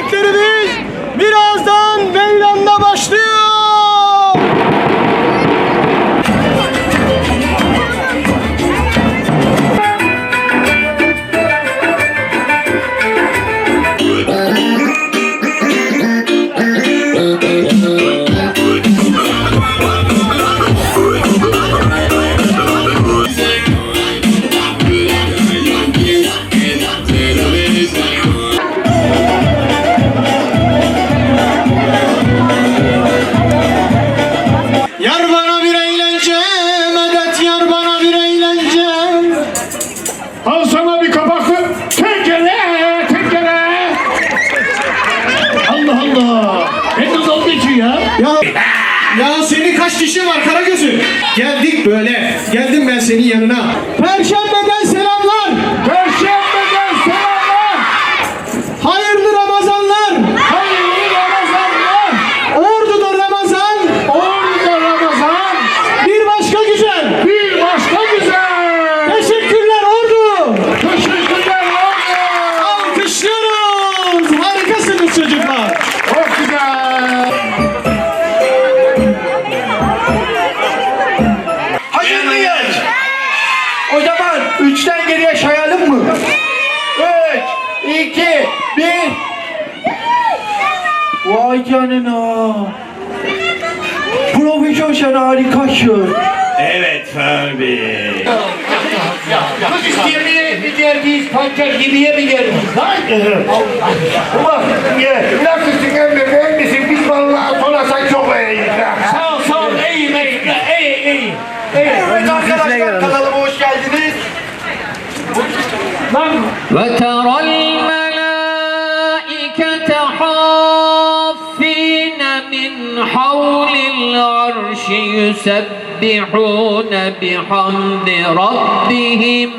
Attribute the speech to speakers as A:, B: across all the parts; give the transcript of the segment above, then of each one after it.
A: கொதிக்கிறது ya?
B: Ya, senin kaç dişin var Karagöz'ü? Geldik böyle, geldim ben senin yanına. Perşembeden selamlar,
C: Vay canına. Profesör sen harikasın.
D: Evet Ferbi.
C: Kız isteyebilir mi derdiniz pancar gibiye mi derdiniz lan? Ulan nasılsın emmi beğen misin? Biz vallahi sonra sen çok beğendik.
D: Sağ ol sağ ol iyiyim iyiyim iyi iyi.
C: Evet arkadaşlar kanalıma hoş geldiniz.
E: Lan. Ve teralli حول العرش يسبحون بحمد ربهم.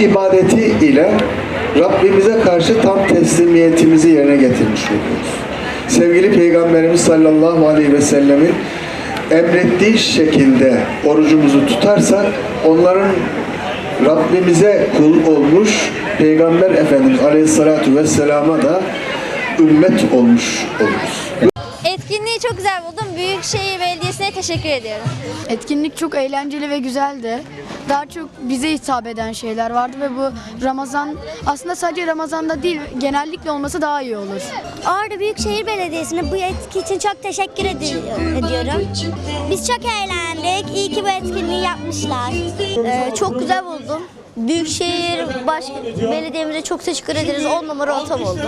F: İbadeti ile Rabbimize karşı tam teslimiyetimizi yerine getirmiş oluyoruz. Sevgili Peygamberimiz sallallahu aleyhi ve sellemin emrettiği şekilde orucumuzu tutarsak onların Rabbimize kul olmuş Peygamber Efendimiz aleyhissalatu vesselama da ümmet olmuş oluruz.
G: Etkinliği çok güzel buldum. Büyükşehir Belediyesi'ne teşekkür ediyorum.
H: Etkinlik çok eğlenceli ve güzeldi. Daha çok bize hitap eden şeyler vardı ve bu Ramazan aslında sadece Ramazan'da değil genellikle olması daha iyi olur.
G: Ordu Büyükşehir Belediyesi'ne bu etki için çok teşekkür edi- ediyorum. Biz çok eğlendik. İyi ki bu etkinliği yapmışlar. Ee, çok güzel buldum. Büyükşehir Baş Belediye'mize çok teşekkür ederiz. 10 numara otom oldu.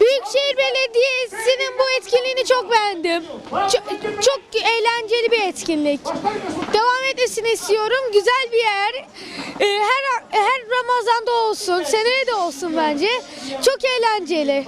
I: Büyükşehir Belediyesi'nin bu etkinliğini çok beğendim. Çok, çok eğlenceli bir etkinlik. Devam etmesini istiyorum. Güzel bir yer. Ee, her her Ramazan'da olsun, seneye de olsun bence. Çok eğlenceli.